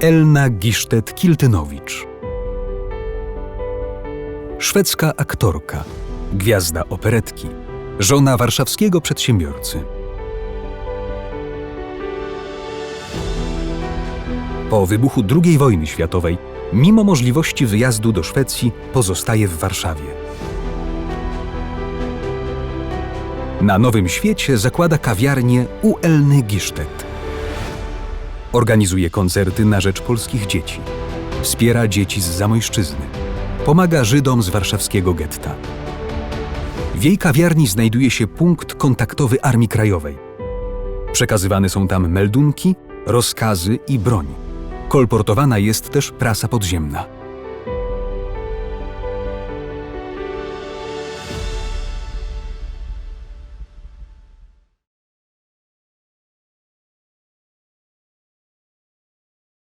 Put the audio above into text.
Elna Gisztet-Kiltynowicz. Szwedzka aktorka, gwiazda operetki, żona warszawskiego przedsiębiorcy. Po wybuchu II wojny światowej, mimo możliwości wyjazdu do Szwecji, pozostaje w Warszawie. Na Nowym Świecie zakłada kawiarnię u Elny Gisztet. Organizuje koncerty na rzecz polskich dzieci. Wspiera dzieci z Zamojszczyzny. Pomaga Żydom z warszawskiego getta. W jej kawiarni znajduje się punkt kontaktowy Armii Krajowej. Przekazywane są tam meldunki, rozkazy i broń. Kolportowana jest też prasa podziemna.